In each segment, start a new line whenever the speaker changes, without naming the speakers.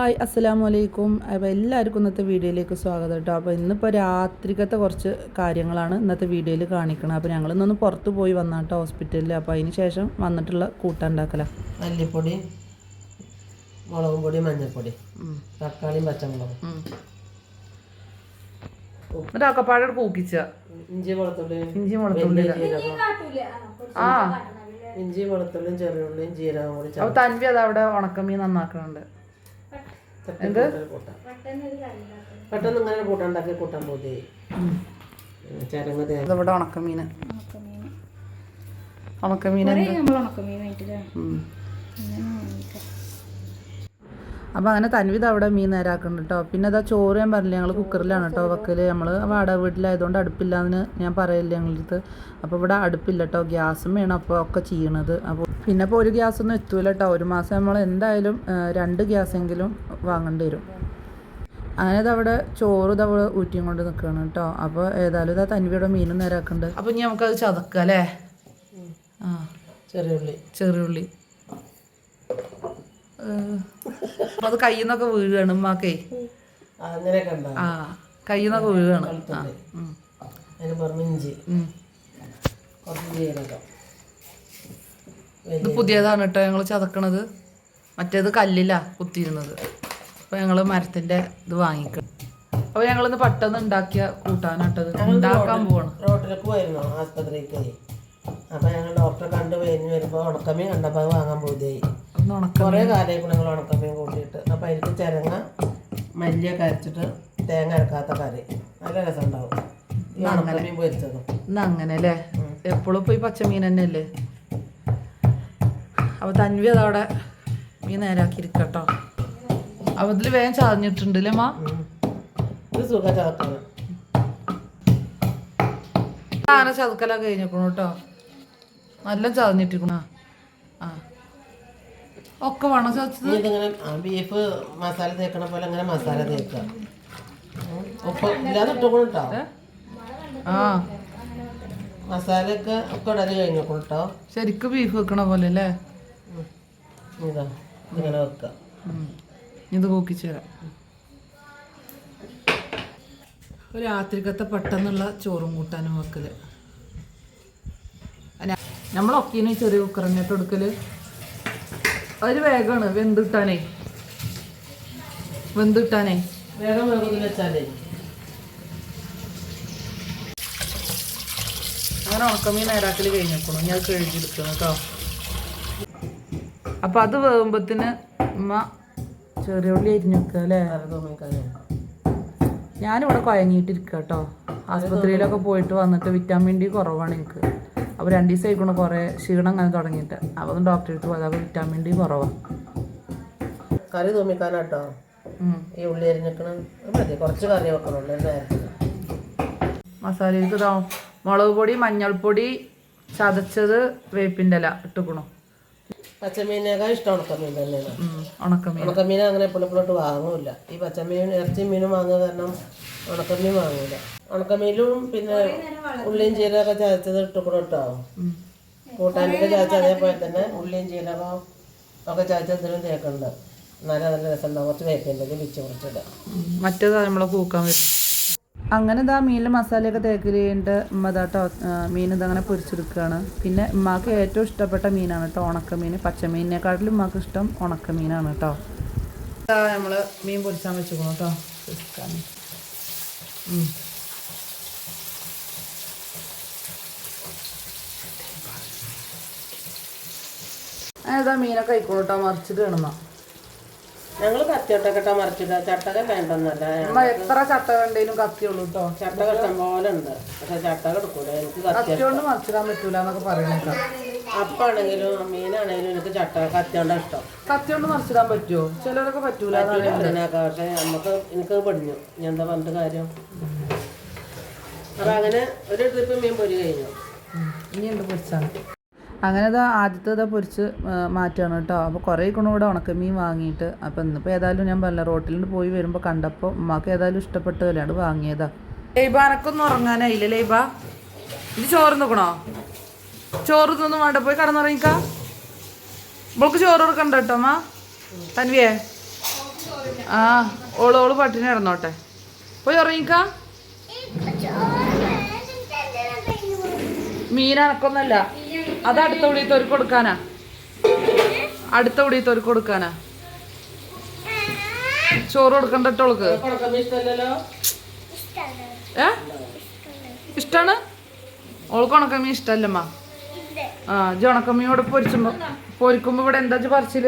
Hi അസ്സലാമു അലൈക്കും അപ്പോൾ എല്ലാവർക്കും ഇന്നത്തെ വീഡിയോയിലേക്ക് സ്വാഗതം കേട്ടോ. അപ്പോൾ ഇന്നിപ്പോൾ രാത്രിക്കത്തെ കുറച്ച് കാര്യങ്ങളാണ് ഇന്നത്തെ വീഡിയോയിൽ കാണിക്കണം. അപ്പോൾ ഞങ്ങൾ ഇന്നൊന്ന് പുറത്ത് പോയി വന്നാട്ടോ ഹോസ്പിറ്റലിൽ അപ്പോൾ അതിന് ശേഷം വന്നിട്ടുള്ള കൂട്ടുണ്ടാക്കല
മല്ലിപ്പൊടി മുളകും പൊടി മഞ്ഞൾപ്പൊടി തക്കാളിയും പച്ചമുളകും.
എന്നിട്ട് അക്കപ്പാടെ കൂക്കിച്ച.
ഇഞ്ചി വെളുത്തുള്ളി
ഇഞ്ചി മുളത്തുള്ളി ആ.
ഇഞ്ചി വെളുത്തുള്ളിയും ചെറിയുള്ളിയും ജീരകം കൂടി
അപ്പോൾ തൻവി അത് അവിടെ ഉണക്കമീൻ നന്നാക്കുന്നുണ്ട്
എന്ത്? പെട്ടെന്ന് ഇങ്ങനെ കൂട്ടുണ്ടാക്കി കൂട്ടാൻ പോതേ. ചരങ്ങ്
ഇവിടെ ഉണക്കമീൻ ഉണക്കമീൻ ഉണക്കമീൻ. അപ്പോൾ അങ്ങനെ തൻവിധ അവിടെ മീൻ നേരാക്കുന്നുണ്ട് കേട്ടോ പിന്നെ അതാ ചോറ് ഞാൻ പറഞ്ഞില്ല ഞങ്ങൾ കുക്കറിലാണ് കേട്ടോ വെക്കൽ നമ്മൾ വാടക വീട്ടിലായതുകൊണ്ട് അടുപ്പില്ലാന്ന് ഞാൻ പറയില്ല ഞങ്ങളടുത്ത്. അപ്പോൾ ഇവിടെ അടുപ്പില്ല കേട്ടോ ഗ്യാസും വേണം അപ്പോൾ ഒക്കെ ചെയ്യണത്. അപ്പോൾ പിന്നെ ഇപ്പോൾ ഒരു ഗ്യാസൊന്നും എത്തൂല കേട്ടോ ഒരു മാസം നമ്മൾ എന്തായാലും രണ്ട് ഗ്യാസെങ്കിലും വാങ്ങേണ്ടി വരും. അങ്ങനെ അവിടെ ചോറ് ഇതവിടെ ഊറ്റിയും കൊണ്ട് നിൽക്കുകയാണ് കേട്ടോ അപ്പോൾ ഏതായാലും ഇതാ തൻവിയുടെ മീനും നേരാക്കുന്നുണ്ട്. അപ്പോൾ ഇനി നമുക്കത് ചതക്കാം അല്ലേ? ആ.
ചെറിയുള്ളി
ചെറിയുള്ളി ഏഹ്. അത് കയ്യിൽ നിന്നൊക്കെ വീഴുകയാണ് ഉമ്മാക്കേ. ആ കയ്യിൽ നിന്നൊക്കെ വീഴുകയാണ് ഇത് പുതിയതാണ് കേട്ടോ ഞങ്ങൾ ചതക്കണത്. മറ്റേത് കല്ലിലാ കുത്തിയിരുന്നത്. അപ്പോൾ ഞങ്ങൾ മരത്തിന്റെ ഇത് വാങ്ങിക്കണം. അപ്പോൾ ഞങ്ങളിന്ന് പെട്ടെന്ന് ഉണ്ടാക്കിയ കൂട്ടാനാട്ടത് ഉണ്ടാക്കാൻ പോവാണ്.
റോട്ടിലേക്ക് പോയിരുന്നു ആസ്പത്രിക്ക് അപ്പൊ ഞങ്ങൾ ഡോക്ടറെ കണ്ടു കഴിഞ്ഞ് വരുമ്പോ ഉണക്കമേ കണ്ടപ്പോ അത് വാങ്ങാൻ പോയി കുറേ കാലേ ഞങ്ങൾ ഉണക്കമീൻ കൂട്ടിയിട്ട്. അപ്പൊ അതിലേക്ക് ചിരങ്ങ മല്ലിയ കരച്ചിട്ട് തേങ്ങ അരക്കാത്ത കറി. നല്ല രസം ഉണ്ടാവും ഈ ഉണക്കമീൻ പൊരിച്ചതും.
ഇന്ന് അങ്ങനെ അല്ലേ എപ്പോഴും പോയി ഈ പച്ചമീൻ തന്നെ അല്ലേ അപ്പോൾ തൻവി അതവിടെ മീൻ നേരാക്കിയിരിക്കട്ടോ. അപ്പോൾ ഇതിൽ വേഗം ചതഞ്ഞിട്ടുണ്ട് അല്ലേ മാ.
ഇത് സുഖ ചതക്കാണ്.
അങ്ങനെ ചതക്കലൊക്കെ കഴിഞ്ഞേക്കണു കേട്ടോ. നല്ല ചതഞ്ഞിട്ടിരിക്കണ ആ. ഒക്കെ വേണം.
ഇതിങ്ങനെ ആ, ബീഫ് മസാല തേക്കണ പോലെ അങ്ങനെ മസാല തേക്കുക. ഉപ്പ് ഇല്ലാതെ ഇട്ടുകൂടെ കേട്ടോ
ആ.
മസാല ഒക്കെ ഇടൽ കഴിഞ്ഞേക്കും കേട്ടോ
ശരിക്കും ബീഫ് വെക്കണ പോലെ അല്ലേ.
ഇതാ ഇതിങ്ങനെ വെക്കുക.
ഇത് കൂക്കിച്ചു തരാം. ഒരു രാത്രിക്കത്തെ പെട്ടെന്നുള്ള ചോറും കൂട്ടാനും വെക്കൽ. നമ്മളൊക്കെ ചെറിയ കുക്കറിനിട്ട് എടുക്കൽ. ഒരു വേഗമാണ് വെന്തിട്ടാനേ. വെന്തിട്ടാനേ.
വേഗം വേഗം വെച്ചാലേ.
അങ്ങനെ ഉണക്കമീൻ നേരാക്കൽ കഴിഞ്ഞേക്കണം ഞാൻ കഴുകിയെടുക്കണം കേട്ടോ. അപ്പൊ അത് വേകുമ്പത്തിന് ഉമ്മ ചെറിയ ഉള്ളി അരിഞ്ഞു വെക്കുക അല്ലേ? ഞാനിവിടെ കുഴങ്ങിയിട്ടിരിക്കുക കേട്ടോ. ആസ്പത്രിയിലൊക്കെ പോയിട്ട് വന്നിട്ട് വിറ്റാമിൻ ഡി കുറവാണ് എനിക്ക്. അപ്പോൾ രണ്ട് ദിവസം ആയിക്കൊണ്ട് കുറേ ക്ഷീണം അങ്ങനെ തുടങ്ങിയിട്ട്. അപ്പോൾ ഒന്ന് ഡോക്ടറെ അടുത്ത് പോയത് അപ്പോൾ വിറ്റാമിൻ ഡി കുറവാണ്
കറി തോന്നിക്കാനാട്ടോ ഈ ഉള്ളി അരിഞ്ഞിക്കണം മതി കുറച്ച് കറി വെക്കണം
മസാല ഇതാ മുളക് പൊടി മഞ്ഞൾപ്പൊടി ചതച്ചത് വേപ്പിന്റെ ഇല ഇട്ടുക്കണു.
പച്ചമീനേക്കാൾ ഇഷ്ടം ഉണക്കമീൻ തന്നെയാണ്
ഉണക്കമീൻ.
ഉണക്കമീൻ അങ്ങനെ എപ്പോഴും വാങ്ങൂല. ഈ പച്ചമീൻ ഇറച്ചി മീനും വാങ്ങുക കാരണം ഉണക്കമീൻ വാങ്ങൂല. ഉണക്കമീനും പിന്നെ ഉള്ളിയും ജീരകമൊക്കെ ചതച്ചത് ഇട്ടുകൂടെ കേട്ടോ. കൂട്ടാനൊക്കെ ചതച്ച അതേപോലെ തന്നെ ഉള്ളിയും ചീരകം ഒക്കെ ചതച്ചതിലും തേക്കുന്നുണ്ട്. എന്നാലും നല്ല രസം ഉണ്ടാവും കുറച്ച് തേക്കുണ്ടെങ്കിൽ വിച്ച്
കുറച്ചിടാം. മറ്റേതാ നമ്മളെ കൂക്കാൻ വരും അങ്ങനെ ഇതാ മീനിൽ മസാലയൊക്കെ തേക്കൽ കഴിഞ്ഞിട്ട് ഉമ്മ ഇതാട്ടോ മീൻ ഇതങ്ങനെ പൊരിച്ചെടുക്കുകയാണ് പിന്നെ ഉമ്മാക്ക് ഏറ്റവും ഇഷ്ടപ്പെട്ട മീനാണ് കേട്ടോ ഉണക്കമീൻ. പച്ചമീനിനെക്കാട്ടിലും ഉമ്മാക്ക് ഇഷ്ടം ഉണക്കമീനാണ് കേട്ടോ നമ്മൾ മീൻ പൊരിച്ചാൻ വെച്ചേക്കണം കേട്ടോ പൊരിക്കാൻ. ഏതാ മീനൊക്കെ ആയിക്കോളൂ കേട്ടോ മറിച്ചിട്ട് കിടന്നോ
ഞങ്ങൾ കത്തിയോട്ടൊക്കെ മറിച്ചിടുക ചട്ടക വേണ്ടെന്നല്ല.
എത്ര ചട്ട കണ്ടേലും കത്തിയുള്ളൂ കേട്ടോ
ചട്ടക പോലെ ഉണ്ട്. പക്ഷെ ചട്ട എടുക്കൂല. എനിക്ക്
കത്തിയോണ്ട് മറിച്ചിടാൻ പറ്റൂല എന്നൊക്കെ പറയണേക്കാം.
അപ്പാണെങ്കിലും മീനാണെങ്കിലും എനിക്ക് ചട്ട കത്തിയോണ്ട ഇഷ്ടം.
കത്തിയോണ്ട് മറിച്ചിടാൻ പറ്റുമോ ചിലരൊക്കെ പറ്റൂല
പക്ഷെ നമുക്ക് എനിക്ക് പഠിഞ്ഞു ഞാൻ എന്താ പറഞ്ഞിട്ട് കാര്യം? അപ്പൊ അങ്ങനെ ഒരു ട്രിപ്പ് മീൻ പൊരി കഴിഞ്ഞു.
ഇനി എന്ത് പൊരിച്ചാണ്? അങ്ങനെ ഇതാ ആദ്യത്തെ ഇതാ പൊരിച്ച് മാറ്റുകയാണ് കേട്ടോ. അപ്പോൾ കുറേ ഗുണം ഇവിടെ ഉണക്കമീൻ വാങ്ങിയിട്ട് അപ്പോൾ ഇന്നിപ്പോൾ ഏതായാലും ഞാൻ പറഞ്ഞ റോട്ടിൽ പോയി വരുമ്പോൾ കണ്ടപ്പോൾ ഉമ്മക്ക് ഏതായാലും ഇഷ്ടപ്പെട്ട് വല്ലാണ്ട് വാങ്ങിയതാ. ലൈബ എനക്കൊന്നും ഉറങ്ങാനായില്ല ലൈബ? ഇത് ചോറ് നിൽക്കണോ ചോറ് തിന്നൊന്നും വേണ്ട പോയി കടന്നുറങ്ങിക്ക. ഇവൾക്ക് ചോറ് കൊടുക്കണ്ട കേട്ടോ അമ്മ തൻവിയേ. ആ ഓൾ ഓൾ പട്ടിണി പോയി ഉറങ്ങിക്ക. മീൻ അനക്കൊന്നല്ല. അത് അടുത്ത ഉടിയത്തോർക്ക് കൊടുക്കാനാ? അടുത്ത ഉടിയത്തോർക്ക് കൊടുക്കാനാ? ചോറ്
കൊടുക്കണ്ടോൾക്ക്
ഏ? ഇഷ്ടാണ്? ഓൾക്ക് ഉണക്കമ്മി ഇഷ്ടല്ലമ്മ. ആ ഇജ്ജ് ഉണക്കമ്മിയോട് പൊരിച്ചുമ്പോ പൊരിക്കുമ്പോ ഇവിടെ എന്താ പറിച്ചിൽ.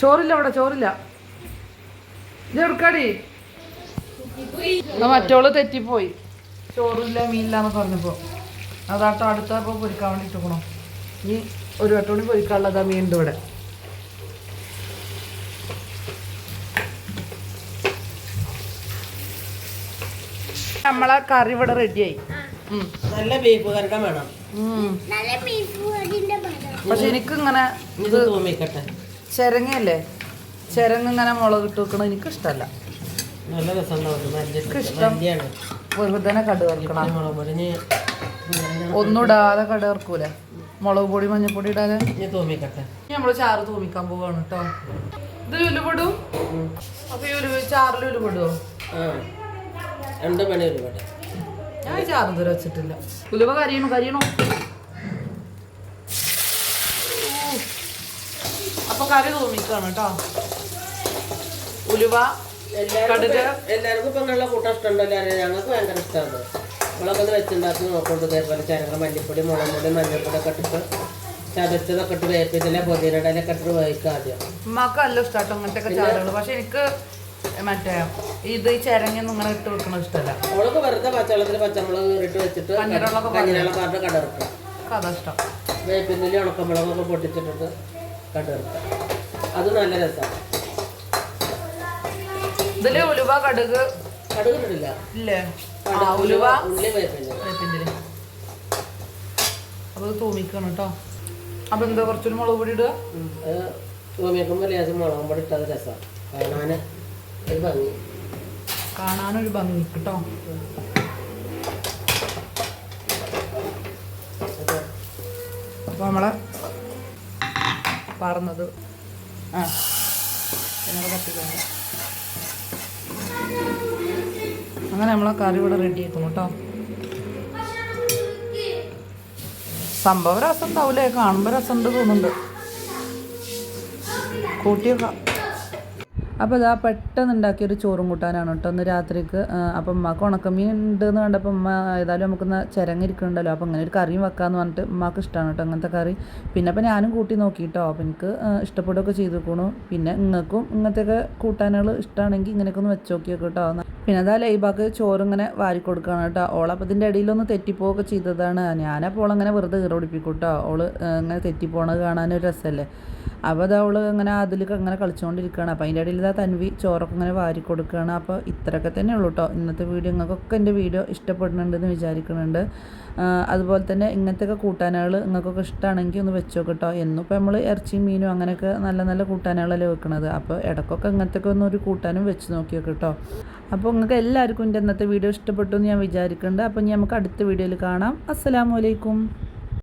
ചോറില്ല ഇവിടെ ചോറില്ല. ഇത് എടുക്കാടി മറ്റോൾ തെറ്റിപ്പോയി. ചോറില്ല മീനില്ല എന്നൊക്കെ പറഞ്ഞപ്പോ അതാട്ടോ അടുത്തപ്പോ പൊരിക്കാൻ വേണ്ടി ഇട്ടുക്കണോ. ഇനി ഒരു വട്ടം കൂടി പൊരിക്കാനുള്ളതാ മീനിന്റെ ഇവിടെ. നമ്മളെ കറി ഇവിടെ റെഡിയായി.
നല്ല ബീഫ് കറിയുടെ വേണം
പക്ഷെ എനിക്ക് ഇങ്ങനെ
ഇത്
ചിരങ്ങയല്ലേ? ചിരങ്ങ ഇങ്ങനെ മുളക് ഇട്ട് വെക്കണം എനിക്ക് ഇഷ്ടമല്ല
നല്ല രസം ഉണ്ടാവും
എനിക്ക് ഇഷ്ടം.
മല്ലിയാണ്.
വെറുതെ കടു വറുക്കണം കട വറുക്കൂലേ മുളക് പൊടി മഞ്ഞപ്പൊടി ഇടാതെ? നമ്മൾ ചാറ് തൂമിക്കാൻ പോവാണ് കേട്ടോ ഇത് ഉലുപെടും അപ്പൊ ഈ ഉലുവ ചാറിൽ ഉലുപെടുവോ
രണ്ട് മണി
ഞാൻ ചാറ് ഇതുവരെ വെച്ചിട്ടില്ല. ഉലുവ കരിയണു കരിയണു. അപ്പൊ കറി തൂമിക്കാണ് കേട്ടോ ഉലുവ കടുക്
എല്ലാവർക്കും ഇപ്പം നല്ല കൂട്ടം ഇഷ്ടമുണ്ടല്ലോ അറിയാം ഞങ്ങൾക്ക് ഭയങ്കര ഇഷ്ടമാണ്. മുളകൊന്ന് വെച്ചുണ്ടാക്കി നോക്കൊണ്ട് ഇതേപോലെ ചരങ്ങ മല്ലിപ്പൊടി മുളക് പൊടി മഞ്ഞൾപ്പൊടി ഒക്കെ ഇട്ടിട്ട് ചതച്ചതൊക്കെ ഇട്ട് വേപ്പിച്ചില്ല പൊതിനടയിലൊക്കെ ഇട്ടിട്ട് വേവിക്കുക ആദ്യം.
ഉമ്മാക്ക് നല്ല ഇഷ്ടാട്ടോ അങ്ങനത്തെ ഒക്കെ ചാറുകൾ പക്ഷെ എനിക്ക് മറ്റേ ഇത് ഈ ചിരങ്ങൊന്നും ഇങ്ങനെ ഇട്ട് വെക്കണത് ഇഷ്ടമല്ല
വെറുതെ പച്ചവെള്ളത്തിൽ പച്ചമുളക് ഇട്ട് വെച്ചിട്ട് കടർക്കുക
അതാ ഇഷ്ടം.
വേപ്പിന്റെ ഉണക്കമുളകൊക്കെ പൊട്ടിച്ചിട്ടിട്ട് കടർക്കുക അത് നല്ല രസമാണ്
ഇതിൽ ഉലുവ കടുക്.
അത് ഇട്ടില്ല
ഇല്ലേ. ആ ഉലുവ.
ഉള്ളി വേപ്പിന്റെ
വേപ്പിന്റെ അപ്പൊ ഇത് തൂമിക്കണം കേട്ടോ. അപ്പൊ എന്താ കുറച്ചൊരു മുളക് പൊടി ഇടുക?
അത് തൂമിക്കുമ്പോൾ ലേശം മുളകും പൊടി ഇട്ടത് രസമാണ് കാണാൻ ഒരു ഭംഗി.
കാണാനൊരു ഭംഗി കേട്ടോ. നമ്മളെ പറഞ്ഞത് ആ പിന്നെ കത്തിക്കണം അങ്ങനെ നമ്മളെ കറി ഇവിടെ റെഡി ആക്കുന്നു കേട്ടോ സംഭവ രസം ഉണ്ടാവൂലേ? കാണുമ്പോൾ ഉണ്ട് തോന്നുന്നുണ്ട്. കൂട്ടിയൊക്കെ. അപ്പോൾ ഇതാ പെട്ടെന്ന് ഉണ്ടാക്കിയൊരു ചോറും കൂട്ടാനാണ് കേട്ടോ ഒന്ന് രാത്രിക്ക്. അപ്പം ഉമ്മക്ക് ഉണക്കമീൻ ഉണ്ട് എന്ന് കണ്ടപ്പോൾ ഉമ്മ ഏതായാലും നമുക്കൊന്ന് ചിരങ്ങിരിക്കണ്ടല്ലോ അപ്പോൾ അങ്ങനെ ഒരു കറിയും വെക്കാമെന്ന് പറഞ്ഞിട്ട് ഉമ്മക്ക് ഇഷ്ടമാണ് കേട്ടോ അങ്ങനത്തെ കറി. പിന്നെ അപ്പോൾ ഞാനും കൂട്ടി നോക്കിയിട്ടോ അപ്പോൾ എനിക്ക് ഇഷ്ടപ്പെടുകയൊക്കെ ഇഷ്ടപ്പെടുകയൊക്കെ ചെയ്തേക്കണു. പിന്നെ നിങ്ങൾക്കും ഇങ്ങനത്തെയൊക്കെ കൂട്ടാനുകൾ ഇഷ്ടമാണെങ്കിൽ ഇങ്ങനെയൊക്കെ ഒന്ന് വെച്ച് നോക്കിയൊക്കെ കേട്ടോ പിന്നെ അതാ ലൈബാക്ക് ചോറിങ്ങനെ വാരി കൊടുക്കുകയാണ് കേട്ടോ. ഓളപ്പോൾ ഇതിന്റെ ഇടയിലൊന്ന് തെറ്റിപ്പോവൊക്കെ ചെയ്തതാണ്. ഞാനപ്പോൾ ഓളങ്ങനെ വെറുതെ ഈറ പിടിപ്പിക്കും കേട്ടോ ഓൾ ഇങ്ങനെ തെറ്റിപ്പോണത് കാണാനൊരു രസമല്ലേ? അപ്പോൾ അത് അവൾ ഇങ്ങനെ അതിലൊക്കെ അങ്ങനെ കളിച്ചുകൊണ്ടിരിക്കുകയാണ്. അപ്പോൾ അതിന്റെ ഇടയിൽ ഇതാ തൻവി ചോറൊക്കെ ഇങ്ങനെ വാരി കൊടുക്കുകയാണ് അപ്പോൾ ഇത്രയൊക്കെ തന്നെ ഉള്ളൂ കേട്ടോ. ഇന്നത്തെ വീഡിയോ നിങ്ങൾക്കൊക്കെ എന്റെ വീഡിയോ ഇഷ്ടപ്പെടുന്നുണ്ടെന്ന് വിചാരിക്കുന്നുണ്ട്. അതുപോലെ തന്നെ ഇങ്ങനത്തെയൊക്കെ കൂട്ടാനകൾ നിങ്ങൾക്കൊക്കെ ഇഷ്ടമാണെങ്കിൽ ഒന്ന് വെച്ചോ കേട്ടോ. എന്നും ഇപ്പോൾ നമ്മൾ ഇറച്ചിയും മീനും അങ്ങനെയൊക്കെ നല്ല നല്ല കൂട്ടാനകളല്ലേ വെക്കുന്നത് അപ്പോൾ ഇടയ്ക്കൊക്കെ ഇങ്ങനത്തെയൊക്കെ ഒന്ന് ഒരു കൂട്ടാനും വെച്ച് നോക്കിയോ കേട്ടോ. അപ്പോൾ നിങ്ങൾക്ക് എല്ലാവർക്കും എന്റെ ഇന്നത്തെ വീഡിയോ ഇഷ്ടപ്പെട്ടു എന്ന് ഞാൻ വിചാരിക്കുന്നുണ്ട്. അപ്പോൾ ഇനി നമുക്ക് അടുത്ത വീഡിയോയിൽ കാണാം. അസ്സലാമു അലൈക്കും.